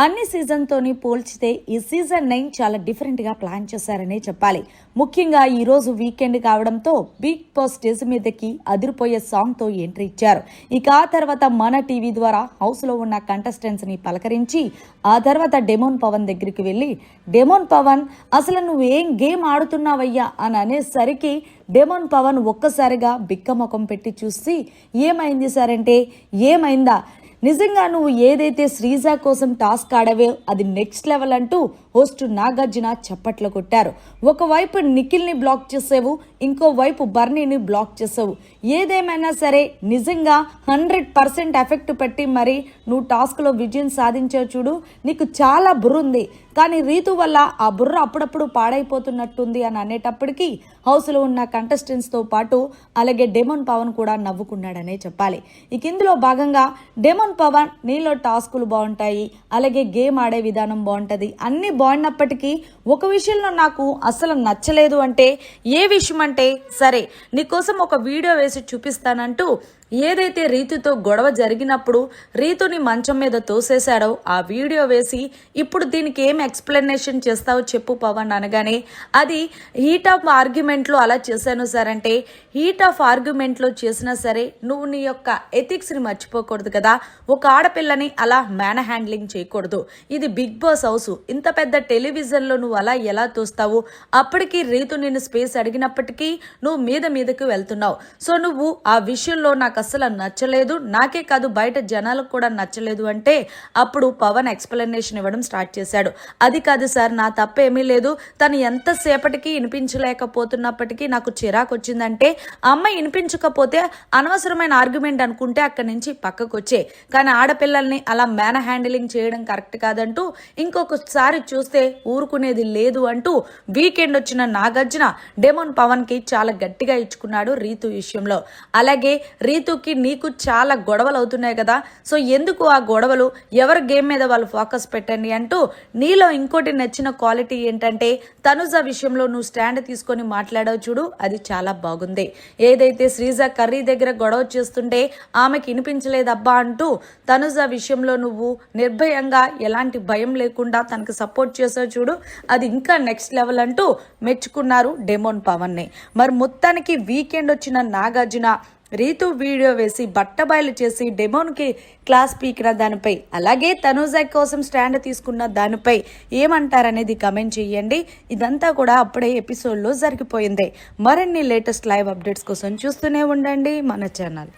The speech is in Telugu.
అన్ని సీజన్తోని పోల్చితే ఈ సీజన్ నైన్ చాలా డిఫరెంట్గా ప్లాన్ చేశారనే చెప్పాలి. ముఖ్యంగా ఈరోజు వీకెండ్ కావడంతో బిగ్ బాస్ స్టేజ్ మీదకి అదిరిపోయే సాంగ్తో ఎంట్రీ ఇచ్చారు. ఇక ఆ తర్వాత మన టీవీ ద్వారా హౌస్లో ఉన్న కంటెస్టెంట్స్ని పలకరించి ఆ తర్వాత డెమోన్ పవన్ దగ్గరికి వెళ్ళి డెమోన్ పవన్ అసలు నువ్వు ఏం గేమ్ ఆడుతున్నావయ్యా? అని అనేసరికి డెమోన్ పవన్ ఒక్కసారిగా బిక్క ముఖం పెట్టి చూసి ఏమైంది సారంటే ఏమైందా? నిజంగా నువ్వు ఏదైతే శ్రీజ కోసం టాస్క్ ఆడవే అది నెక్స్ట్ లెవెల్ అంటూ హోస్ట్ నాగార్జున చప్పట్లు కొట్టారు. ఒకవైపు నిఖిల్ని బ్లాక్ చేసావు ఇంకోవైపు బర్నీని బ్లాక్ చేసావు. ఏదేమైనా సరే నిజంగా హండ్రెడ్ పర్సెంట్ ఎఫెక్ట్ పెట్టి మరి నువ్వు టాస్క్లో విజయం సాధించావు చూడు నీకు చాలా బుర్ర ఉంది. కానీ రీతు వల్ల ఆ బుర్ర అప్పుడప్పుడు పాడైపోతున్నట్టుంది అని అనేటప్పటికీ హౌస్లో ఉన్న కంటెస్టెంట్స్తో పాటు అలాగే డెమోన్ పవన్ కూడా నవ్వుకున్నాడనే చెప్పాలి. ఇక ఇందులో భాగంగా డెమోన్ పవన్ నీలో టాస్కులు బాగుంటాయి అలాగే గేమ్ ఆడే విధానం బాగుంటుంది అన్నీ బాగున్నప్పటికీ ఒక విషయంలో నాకు అసలు నచ్చలేదు అంటే ఏ విషయం అంటే సరే నీకోసం ఒక వీడియో వేసి చూపిస్తానంటూ ఏదైతే రీతితో గొడవ జరిగినప్పుడు రీతుని మంచం మీద తోసేశాడో ఆ వీడియో వేసి ఇప్పుడు దీనికి ఏం ఎక్స్ప్లెనేషన్ చేస్తావో చెప్పు పవన్ అనగానే అది హీట్ ఆఫ్ ఆర్గ్యుమెంట్లో అలా చేశాను సార్ అంటే హీట్ ఆఫ్ ఆర్గ్యుమెంట్లో చేసినా సరే నువ్వు నీ యొక్క ఎథిక్స్ని మర్చిపోకూడదు కదా. ఒక ఆడపిల్లని అలా మేన హ్యాండ్లింగ్ చేయకూడదు. ఇది బిగ్ బాస్ హౌస్ ఇంత పెద్ద టెలివిజన్లో నువ్వు అలా ఎలా తోస్తావు? అప్పటికి రీతు నిన్ను స్పేస్ అడిగినప్పటికీ నువ్వు మీద మీదకి వెళ్తున్నావు. సో నువ్వు ఆ విషయంలో నాకు అస్సలు నచ్చలేదు. నాకే కాదు బయట జనాలకు కూడా నచ్చలేదు అంటే అప్పుడు పవన్ ఎక్స్ప్లెనేషన్ ఇవ్వడం స్టార్ట్ చేశాడు. అది కాదు సార్ నా తప్పేమీ లేదు. తను ఎంతసేపటికి వినిపించలేకపోతున్నప్పటికీ నాకు చిరాకు వచ్చిందంటే అమ్మాయి వినిపించకపోతే అనవసరమైన ఆర్గ్యుమెంట్ అనుకుంటే అక్కడి నుంచి పక్కకు వచ్చే. కానీ ఆడపిల్లల్ని అలా మేన హ్యాండిలింగ్ చేయడం కరెక్ట్ కాదంటూ ఇంకొకసారి చూస్తే ఊరుకునేది లేదు అంటూ వీకెండ్ వచ్చిన నాగార్జున డెమోన్ పవన్కి చాలా గట్టిగా ఇచ్చుకున్నాడు రీతు విషయంలో. అలాగే రీతు రీతుకి నీకు చాలా గొడవలు అవుతున్నాయి కదా. సో ఎందుకు ఆ గొడవలు? ఎవరి గేమ్ మీద వాళ్ళు ఫోకస్ పెట్టండి అంటూ నీలో ఇంకోటి నచ్చిన క్వాలిటీ ఏంటంటే తనుజ విషయంలో నువ్వు స్టాండ్ తీసుకొని మాట్లాడావు చూడు అది చాలా బాగుంది. ఏదైతే శ్రీజ కర్రీ దగ్గర గొడవ చేస్తుంటే ఆమెకి వినిపించలేదబ్బా అంటూ తనుజ విషయంలో నువ్వు నిర్భయంగా ఎలాంటి భయం లేకుండా తనకు సపోర్ట్ చేసావు చూడు అది ఇంకా నెక్స్ట్ లెవెల్ అంటూ మెచ్చుకున్నారు డెమోన్ పవన్ని. మరి మొత్తానికి వీకెండ్ వచ్చిన నాగార్జున రీతు వీడియో వేసి బట్టబయలు చేసి డెమోన్కి క్లాస్ పీకిన దానిపై అలాగే తనూజా కోసం స్టాండ్ తీసుకున్న దానిపై ఏమంటారనేది కమెంట్ చేయండి. ఇదంతా కూడా అప్పుడే ఎపిసోడ్లో జరిగిపోయింది. మరిన్ని లేటెస్ట్ లైవ్ అప్డేట్స్ కోసం చూస్తూనే ఉండండి మన ఛానల్.